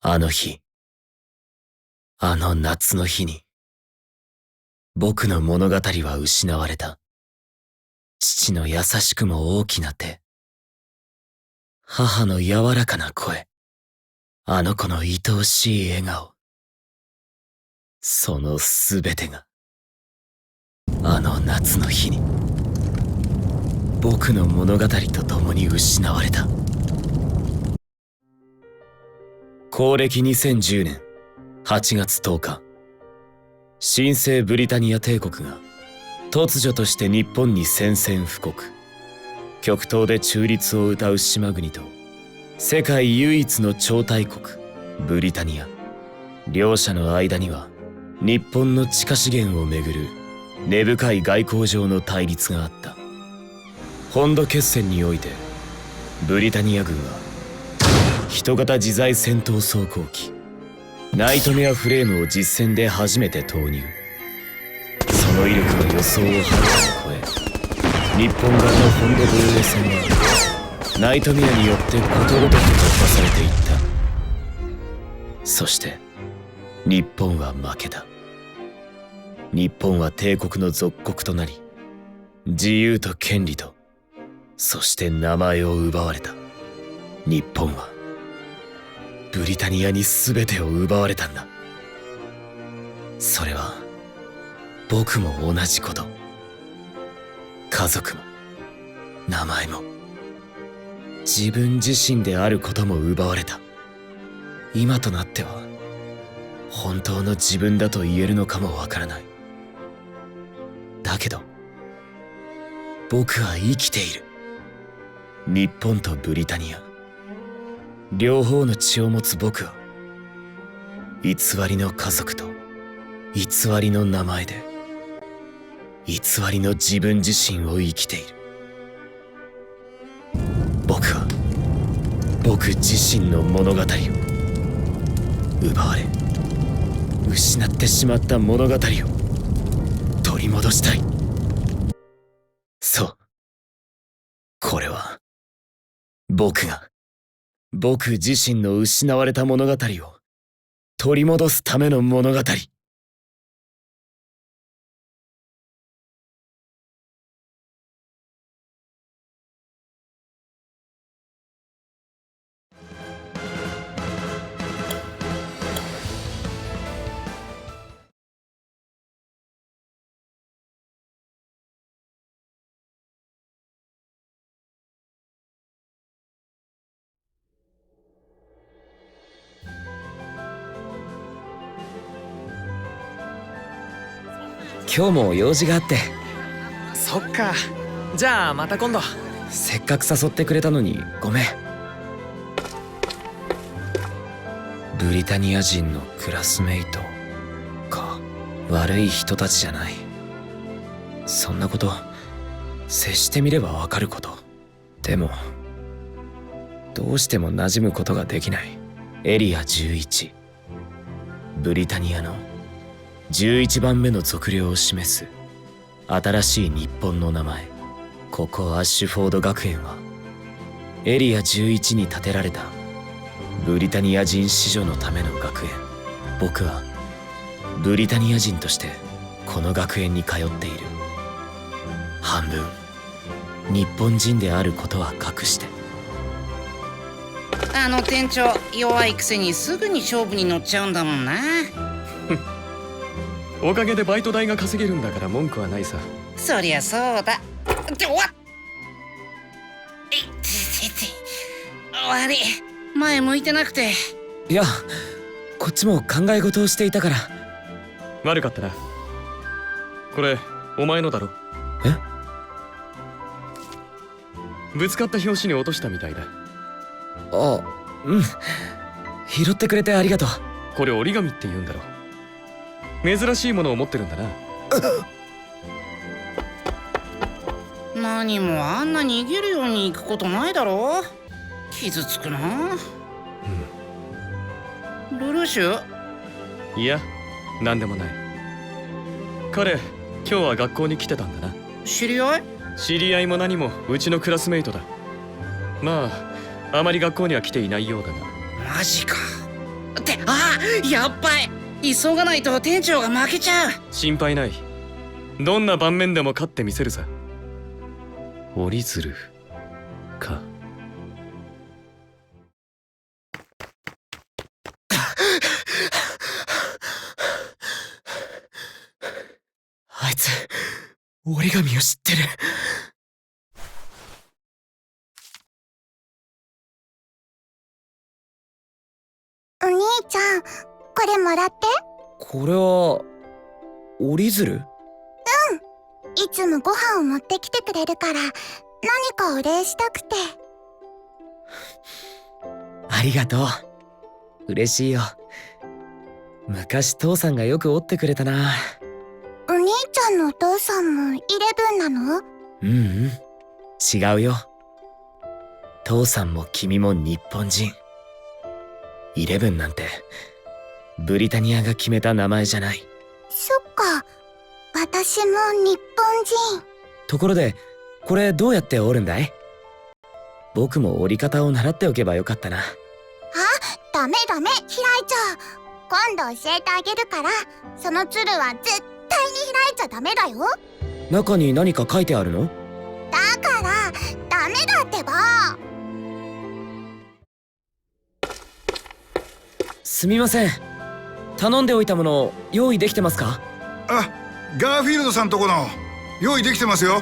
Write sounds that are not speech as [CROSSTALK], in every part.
あの日、あの夏の日に、僕の物語は失われた。父の優しくも大きな手。母の柔らかな声。あの子の愛おしい笑顔。そのすべてが、あの夏の日に、僕の物語と共に失われた。公暦2010年8月10日。新生ブリタニア帝国が突如として日本に宣戦布告。極東で中立を謳う島国と世界唯一の超大国ブリタニア。両者の間には日本の地下資源をめぐる根深い外交上の対立があった。本土決戦においてブリタニア軍は人型自在戦闘装甲機。ナイトメアフレームを実戦で初めて投入。その威力は予想をはるかに超え日本側の本土防衛戦はナイトメアによってことごとく突破されていった。そして日本は負けた。日本は帝国の属国となり自由と権利とそして名前を奪われた。日本はブリタニアに全てを奪われたんだ。それは僕も同じこと。家族も名前も自分自身であることも奪われた。今となっては本当の自分だと言えるのかもわからない。だけど僕は生きている。日本とブリタニア。両方の血を持つ僕は偽りの家族と偽りの名前で偽りの自分自身を生きている。僕は僕自身の物語を奪われ失ってしまった物語を取り戻したい。そう。これは僕が僕自身の失われた物語を取り戻すための物語。今日も用事があって。そっか。じゃあまた今度。せっかく誘ってくれたのに。ごめん。ブリタニア人のクラスメイトか。悪い人たちじゃない。そんなこと接してみればわかること。でもどうしても馴染むことができない。エリア11ブリタニアの11番目の測量を示す。新しい日本の名前。ここアッシュフォード学園は。エリア11に建てられた。ブリタニア人子女のための学園。僕はブリタニア人としてこの学園に通っている。半分。日本人であることは隠して。あの店長弱いくせにすぐに勝負に乗っちゃうんだもんな。おかげでバイト代が稼げるんだから文句はないさ。そりゃそうだ。っておわっいててて悪い前向いてなくて。いやこっちも考え事をしていたから。悪かったな。これお前のだろ。え？ぶつかった拍子に落としたみたいだ。あうん。拾ってくれてありがとう。これ折り紙って言うんだろ珍しいものを持ってるんだな。[LAUGHS] 何もあんな逃げるように行くことないだろ。傷つくな。ルルーシュ。いや何でもない。彼今日は学校に来てたんだな。知り合い？知り合いも何もうちのクラスメイトだ。まああまり学校には来ていないようだがマジか。ってああやっばい急がないと店長が負けちゃう。心配ない。どんな盤面でも勝ってみせるさ。折り鶴か。あいつ折り紙を知ってる。お兄ちゃん、これもらって。これは折り鶴？いつもご飯を持ってきてくれるから、何かお礼したくて。[LAUGHS] ありがとう。嬉しいよ。昔父さんがよく折ってくれたな。お兄ちゃんのお父さんもイレブンなの？うんうん。違うよ。父さんも君も日本人。イレブンなんてブリタニアが決めた名前じゃないそっか。私も日本人。ところでこれどうやって折るんだい？僕も折り方を習っておけばよかったなダメダメ、開いちゃう。今度教えてあげるから、その鶴は絶対に開いちゃダメだよ。中に何か書いてあるの？だから、ダメだってば。すみません頼んでおいたもの用意できてますか？あガーフィールドさんとこの用意できてますよ。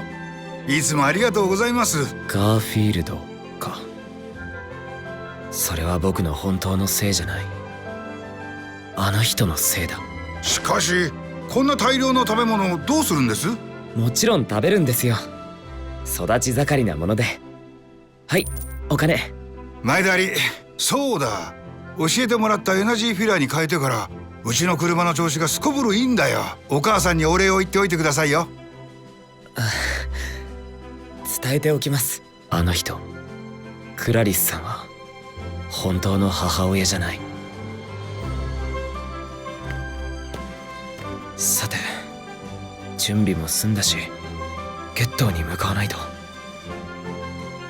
いつもありがとうございます。ガーフィールドか。それは僕の本当のせいじゃない。あの人のせいだ。しかしこんな大量の食べ物をどうするんです？もちろん食べるんですよ。育ち盛りなもので。はいお金。前田りそうだ。教えてもらったエナジーフィラーに変えてからうちの車の調子がすこぶるいいんだよ。お母さんにお礼を言っておいてくださいよ。[LAUGHS] 伝えておきます。あの人クラリスさんは本当の母親じゃない。さて準備も済んだしゲットーに向かわないと。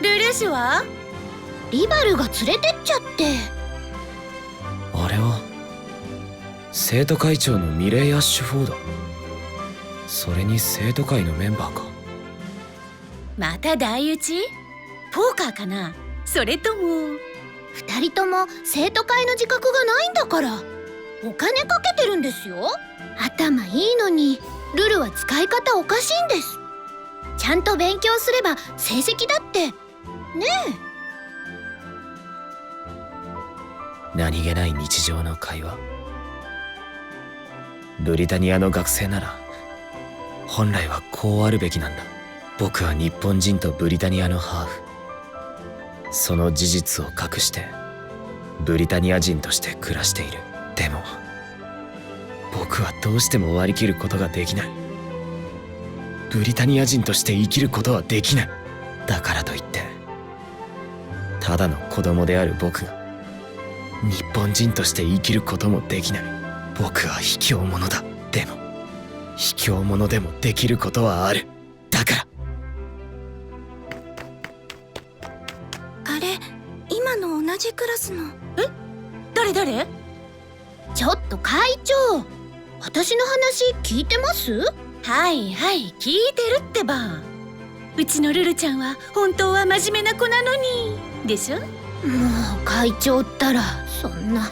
ルルシュは？リバルが連れてっちゃって。あれは生徒会長のミレイ・アッシュフォード。それに生徒会のメンバーか。また大打ちポーカーかな？それとも。二人とも生徒会の自覚がないんだから。お金かけてるんですよ。頭いいのに。ルルは使い方おかしいんです。ちゃんと勉強すれば成績だって。ね何気ない日常の会話ブリタニアの学生なら本来はこうあるべきなんだ。僕は日本人とブリタニアのハーフ。その事実を隠してブリタニア人として暮らしている。でも僕はどうしても割り切ることができない。ブリタニア人として生きることはできない。だからといってただの子供である僕が日本人として生きることもできない。僕は卑怯者だ。でも卑怯者でもできることはある。だから。あれ今の同じクラスの。誰誰？ちょっと会長。私の話聞いてます？はいはい聞いてるってば。うちのルルちゃんは本当は真面目な子なのに。でしょ？もう会長ったらそんな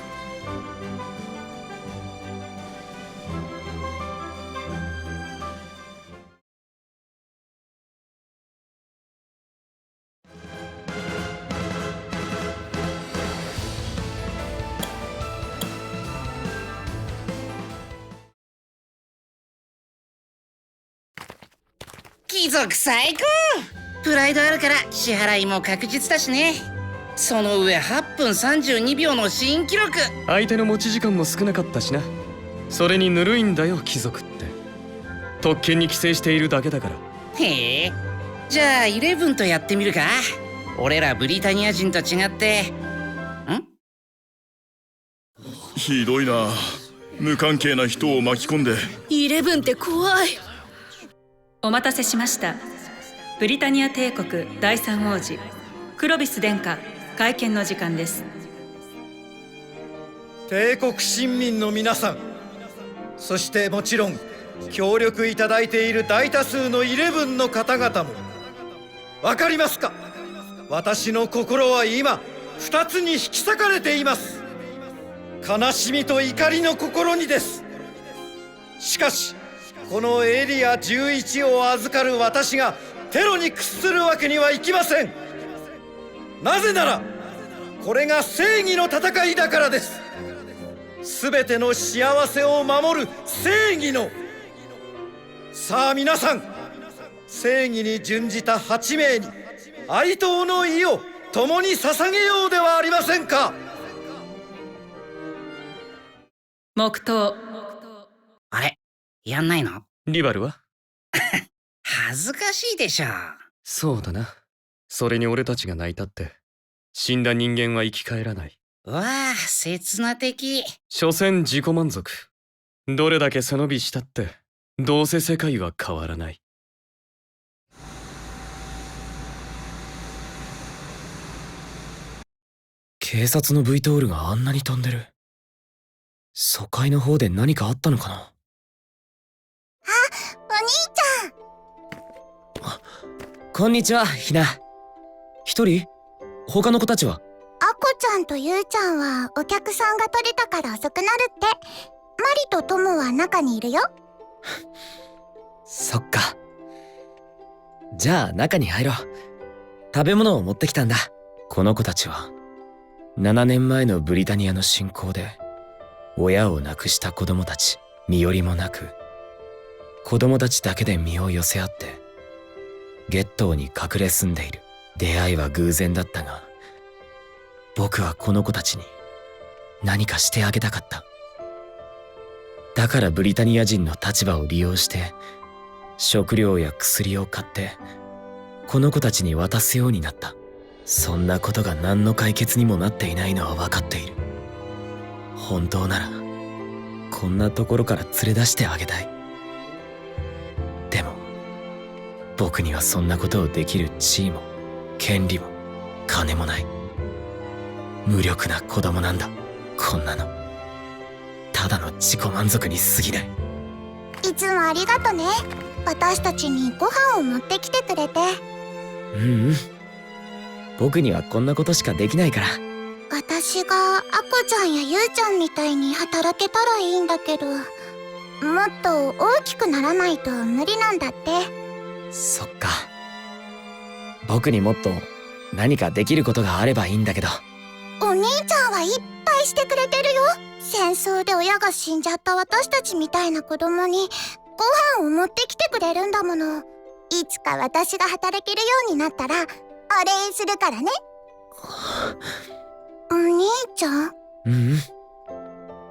族最高。プライドあるから支払いも確実だしね。その上8分32秒の新記録。相手の持ち時間も少なかったしな。それにぬるいんだよ貴族って。特権に寄生しているだけだから。へえ。じゃあイレブンとやってみるか。俺らブリタニア人と違って。ん？ひどいな。無関係な人を巻き込んで。イレブンって怖いお待たせしました。ブリタニア帝国第三王子クロビス殿下会見の時間です。帝国市民の皆さんそしてもちろん協力いただいている大多数のイレブンの方々もわかりますか？私の心は今二つに引き裂かれています。悲しみと怒りの心にです。しかしこのエリア11を預かる私がテロに屈するわけにはいきません。なぜならこれが正義の戦いだからです。全ての幸せを守る正義の。さあ皆さん正義に準じた8名に哀悼の意を共に捧げようではありませんか。黙祷。やんないの？リバルは？[LAUGHS] 恥ずかしいでしょ。そうだな。それに俺たちが泣いたって。死んだ人間は生き返らない。うわあ、刹那的。所詮自己満足。どれだけ背伸びしたって。どうせ世界は変わらない。警察の V トールがあんなに飛んでる。疎開の方で何かあったのかな？お兄ち [GASPS] こんにちはひな。一人？他の子たちは？ゃんあこちゃんとゆうちゃんはお客さんが取れたから遅くなるって。マリとトモは中にいるよ。[LAUGHS] そっか。じゃあ中に入ろう。食べ物を持ってきたんだ。この子たちは。7年前のブリタニアの侵攻で親を亡くした子供たち身寄りもなく子供たちだけで身を寄せ合ってゲットに隠れ住んでいる。出会いは偶然だったが僕はこの子たちに何かしてあげたかった。だからブリタニア人の立場を利用して食料や薬を買ってこの子たちに渡すようになった。そんなことが何の解決にもなっていないのは分かっている。本当ならこんなところから連れ出してあげたい。僕にはそんなことをできる地位も権利も金もない。無力な子供なんだ。こんなの。ただの自己満足に過ぎない。いつもありがとね。私たちにご飯を持ってきてくれて。うんうん。僕にはこんなことしかできないから。私があこちゃんやゆうちゃんみたいに働けたらいいんだけどもっと大きくならないと無理なんだってそっか。僕にもっと何かできることがあればいいんだけど。お兄ちゃんはいっぱいしてくれてるよ。戦争で親が死んじゃった私たちみたいな子供にご飯を持ってきてくれるんだもの。いつか私が働けるようになったらお礼するからね。お兄ちゃん？うん。うん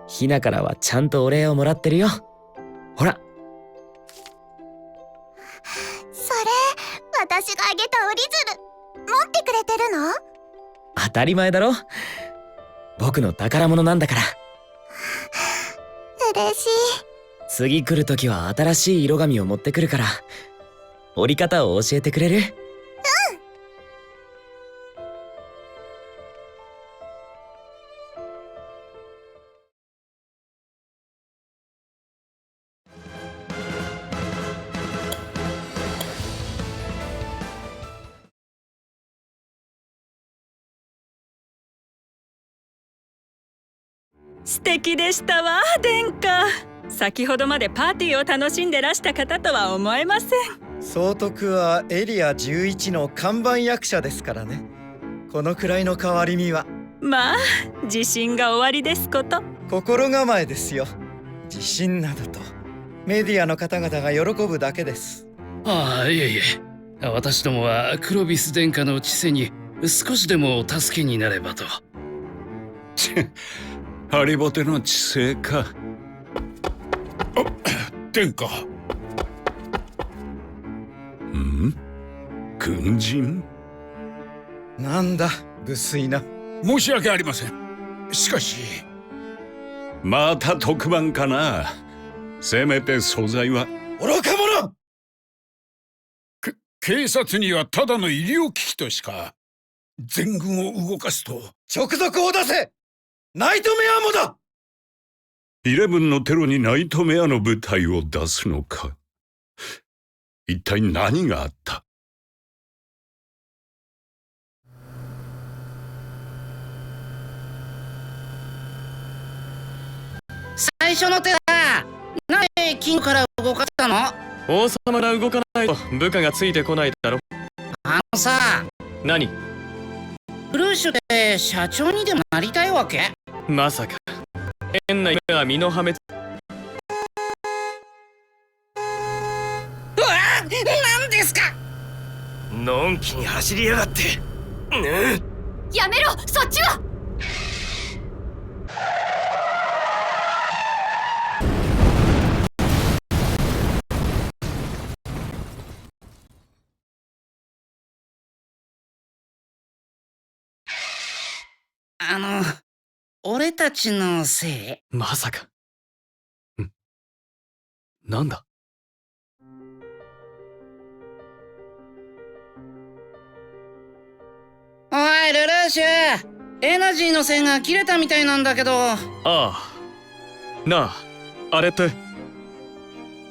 ひなからはちゃんとお礼をもらってるよ。ほら私があげた折り鶴。持ってくれてるの？当たり前だろ。僕の宝物なんだから。嬉しい。次来る時は新しい色紙を持ってくるから。折り方を教えてくれる？素敵でしたわ殿下。先ほどまでパーティーを楽しんでらした方とは思えません。総督はエリア11の看板役者ですからね。このくらいの変わり身は。まあ自信が終わりですこと。心構えですよ。自信などと。メディアの方々が喜ぶだけです。ああいえいえ。私どもはクロビス殿下の治世に少しでも助けになればと [LAUGHS] ハリボテの知性か。殿下。ん？軍人？なんだ無粋な。申し訳ありません。しかし。また特番かな。せめて素材は。愚か者！警察にはただの医療機器としか。全軍を動かすと。直属を出せナイトメアもだイレブンのテロにナイトメアの部隊を出すのか。一体何があった？最初の手はなぜ金から動かしたの？あ王様が動かないと部下がついてこないだろ。のさ。何？ルーシュって社長にでもなりたいわけ？まさか。変な夢は身の破滅。うわ何ですか？のんきに走りやがって。やめろ！そっちはあの俺たちのせい？まさか。ん。なんだ？おいルルーシュエナジーの線が切れたみたいなんだけど。ああ。なああれって？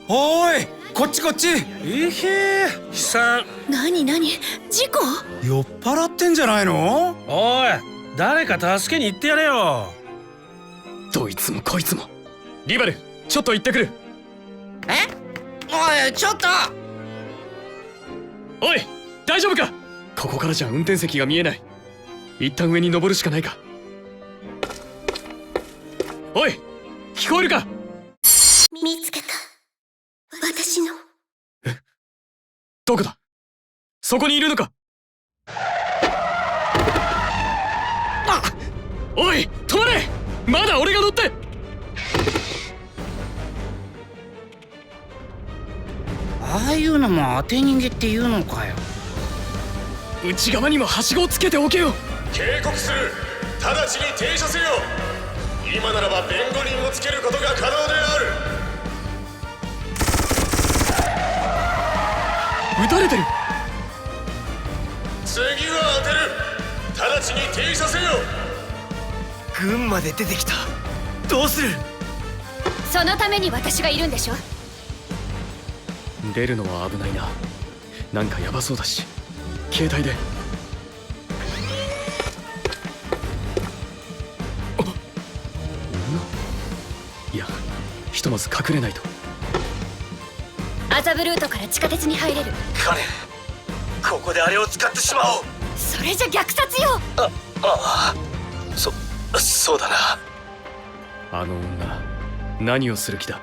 おいこっちこっち！えへえ悲惨何何？事故？酔っ払ってんじゃないの？おい誰か助けに行ってやれよ。どいつもこいつも。リバルちょっと行ってくる。え？おいちょっと。おい大丈夫か？ここからじゃ運転席が見えない。一旦上に登るしかないか。おい聞こえるか？見つけた。私の。どこだ？そこにいるのかあおい止まれ。まだ俺が乗って。ああいうのも当て逃げっていうのかよ。内側にもはしごをつけておけよ。警告する。直ちに停車せよ。今ならば弁護人をつけることが可能である。撃たれてる。次は当てる。直ちに停車せよ軍まで出てきた。どうする？そのために私がいるんでしょ？出るのは危ないな。なんかヤバそうだし。携帯で。いやひとまず隠れないと。麻布ルートから地下鉄に入れる。カレンここであれを使ってしまおう。それじゃ虐殺よ。あああ。そそうだな。あの女何をする気だ？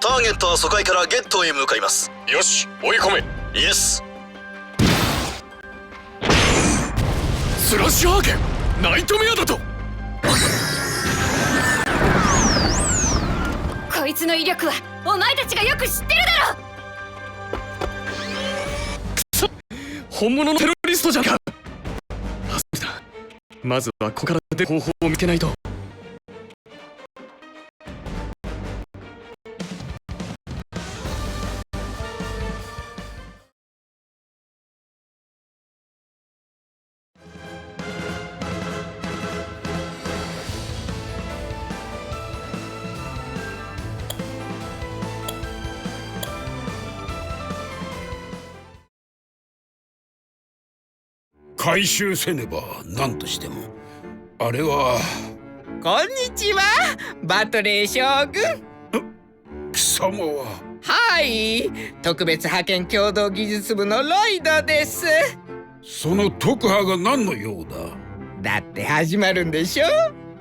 ターゲットは疎開からゲットへ向かいます。よし追い込め。イエス。スラッシュハーケンナイトメアだと。こいつの威力はお前たちがよく知ってるだろ。本物のテロリストじゃん。かまずはここから出る方法を見つけないと。回収せねば何としても。あれは。こんにちはバトレー将軍。貴様は。はい。特別派遣共同技術部のロイドです。その特派が何の用だ？だって始まるんでしょ？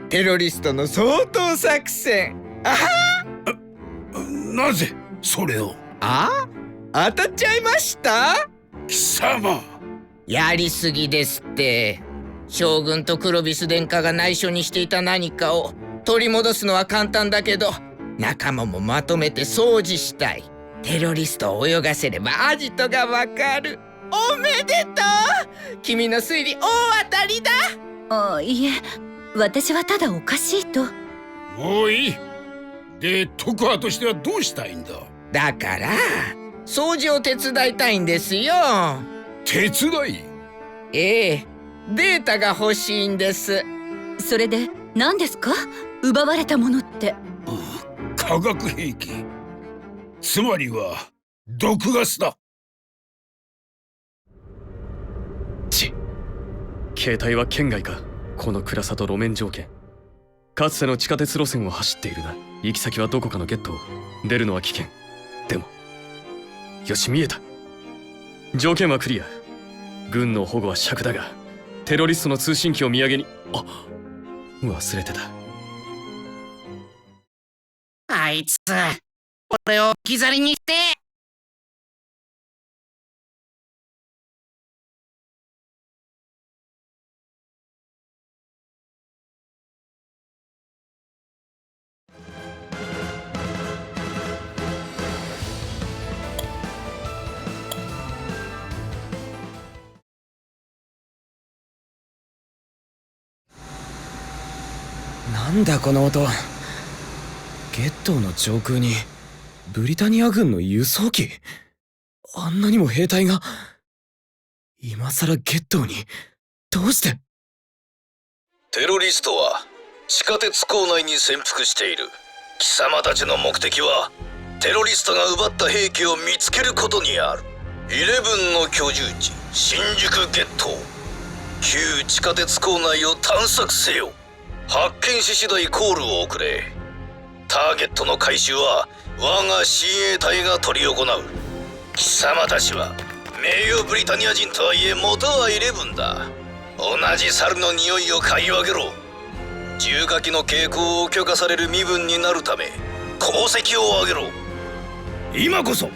テロリストの掃討作戦。あは。なぜそれを？あ？当たっちゃいました？貴様やりすぎですって。将軍とクロビス殿下が内緒にしていた何かを取り戻すのは簡単だけど仲間もまとめて掃除したい。テロリストを泳がせればアジトがわかる。おめでとう!君の推理大当たりだ!あいえ。私はただおかしいと。もうい。いで特派としてはどうしたいんだ?だから掃除を手伝いたいんですよ手伝い？ええ。データが欲しいんです。それで何ですか？奪われたものって。化学兵器。つまりは毒ガスだ。ち。携帯は県外か。この暗さと路面条件。かつての地下鉄路線を走っているな。行き先はどこかのゲット出るのは危険。でもよし見えた。条件はクリア軍の保護は尺だがテロリストの通信機を土産にあ忘れてた。あいつ俺を置き去りにして。なんだこの音。ゲットーの上空にブリタニア軍の輸送機。あんなにも兵隊が。今さらゲットーに。どうして？テロリストは地下鉄構内に潜伏している。貴様たちの目的はテロリストが奪った兵器を見つけることにある。イレブンの居住地新宿ゲットー。旧地下鉄構内を探索せよ。発見し次第コールを送れ。ターゲットの回収は我が親衛隊が執り行う。貴様たちは名誉ブリタニア人とはいえ元はイレブンだ。同じ猿の匂いを嗅ぎ分けろ。重火器の傾向を許可される身分になるため功績を上げろ。今こそ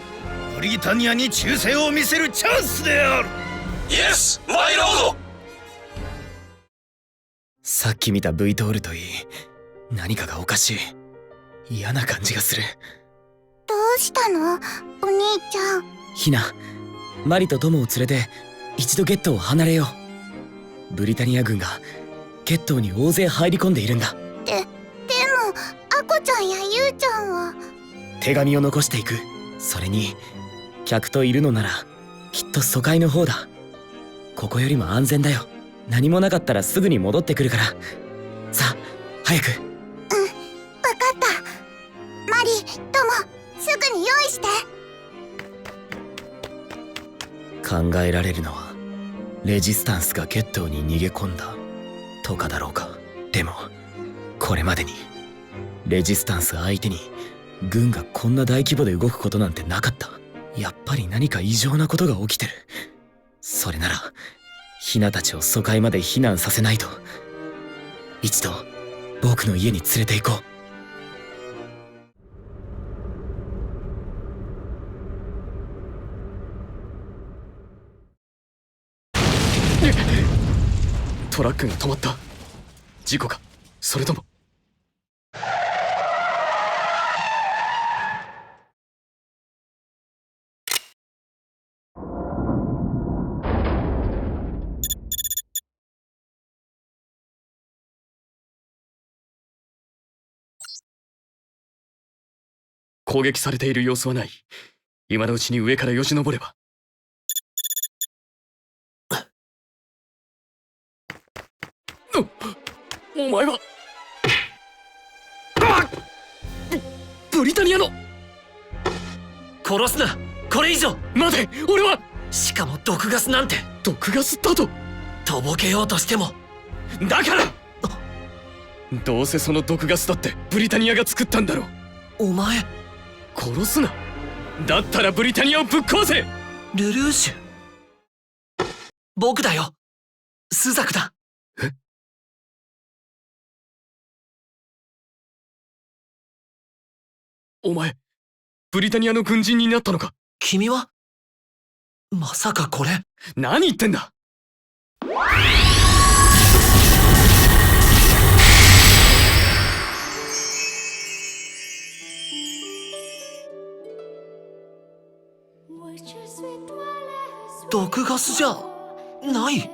ブリタニアに忠誠を見せるチャンスである。イエスマイロードさっき見た V トールといい何かがおかしい。嫌な感じがする。どうしたの？お兄ちゃん。ヒナマリとトモを連れて一度ゲットを離れよう。ブリタニア軍がゲットーに大勢入り込んでいるんだ。ででもアコちゃんやユウちゃんは？手紙を残していく。それに客といるのならきっと疎開の方だ。ここよりも安全だよ何もなかったらすぐに戻ってくるから。さあ早く。わかった。マリトモすぐに用意して。考えられるのはレジスタンスがゲットーに逃げ込んだとかだろうか。でもこれまでにレジスタンス相手に軍がこんな大規模で動くことなんてなかった。やっぱり何か異常なことが起きてる。それならヒナたちを疎開まで避難させないと。一度僕の家に連れて行こう。トラックが止まった。事故か。それとも。攻撃されている様子はない。今のうちに上からよじ登れば。お前はブブリタニアの殺すな。これ以上。待て俺はしかも毒ガスなんて。毒ガスだととぼけようとしても。だからどうせその毒ガスだってブリタニアが作ったんだろう。お前殺すな。だったらブリタニアをぶっ壊せ。ルルーシュ。僕だよ。スザクだ。え？お前ブリタニアの軍人になったのか？君は？まさかこれ？何言ってんだ？毒ガスじゃない。